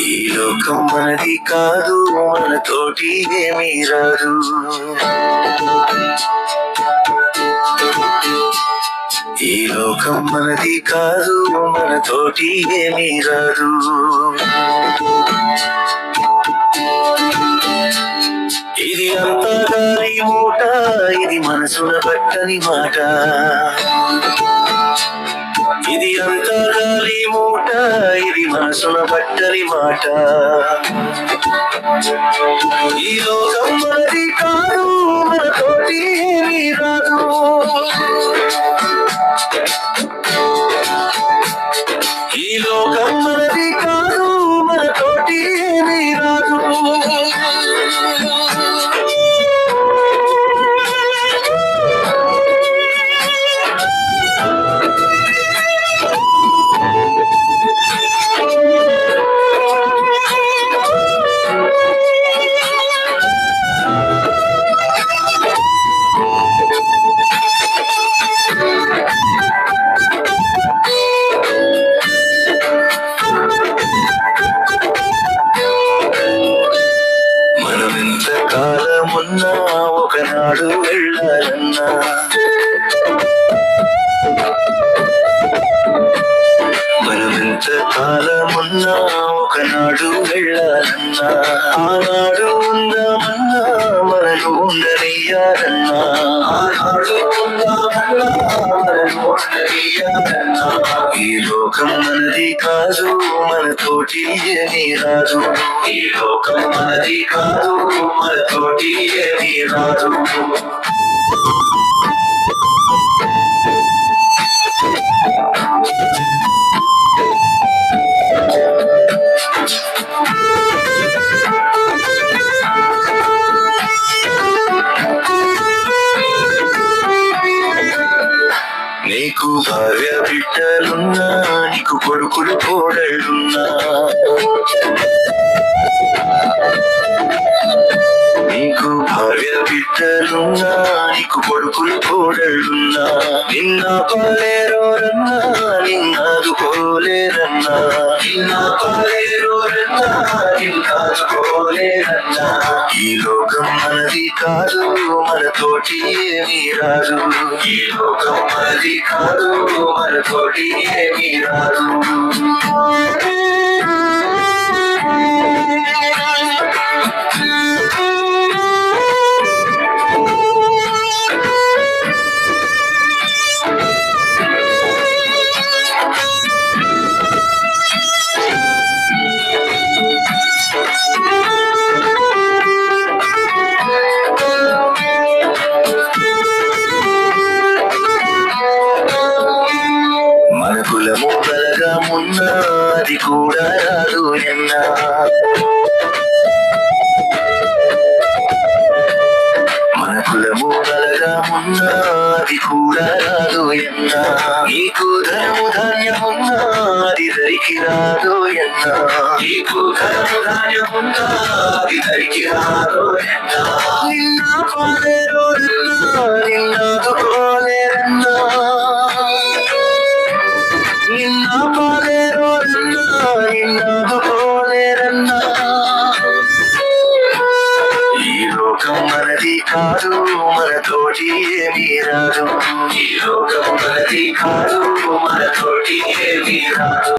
ఈ లోకం మనది కాదు మనతోటి ఏమీ రాదు. ఈ లోకం మనది కాదు మనతోటి ఏమీ రాదు. ఇది అంతా గాలి మూట ఇది మనసున పట్టని మాట. ఇది అంతా గాలి మూట ఇది మనసున పట్టని మాట. ఈ లోకం మనది కాదు మనతోటి ఏమీ రాదు. ఈ లోకం ఒకనాడు వెళ్ళాలన్నా. మనం ఎంతకాలమున్నా ఒకనాడు వెళ్ళాలన్నా ఆనాడు ఉందామన్నా మనను ఉండనియాలన్నా ఆనాడు ఉందామన్నా మనను ఉండనియాలన్నా ఈ లోకం మనది కాదు మనతోటి ఏమీ రాదు ఈ లోకం మనది కాదు మన మనతోటి ఏమీ రాదు నీకు భార్య బిడ్డలున్నా నీకు కొడుకులు కోడళ్ళున్నా. నీకు భార్య బిడ్డలున్నా నీకు కొడుకులు కోడళ్ళున్నా. నిన్న పల్లెరోరన్నా నిన్నదు పోలేరన్నా నిన్న పాలేరోరన్నా నిన్నాదుకోలేరన్నా ఈ లోకం మనది కాదు మనతోటి ఏమీ రాదు. ఈ లోకం మనది కాదు మనతోటి ఏమీ రాదు. అది కూడా రాదు ఎన్న మన కులము కలగా మున్న అది కూడా రాదు ఎన్న నీకు ధనము ధాన్యమున్నా అది ధరికి రాదు ఎన్న నీకు ధనము ధాన్యమున్నా అది ధరికి రాదు ఎన్న నిన్న పాలేరు మనతోటి ఏమీ రాదు ఈ లోకం మనది కాదు మనతోటి ఏమీ రాదు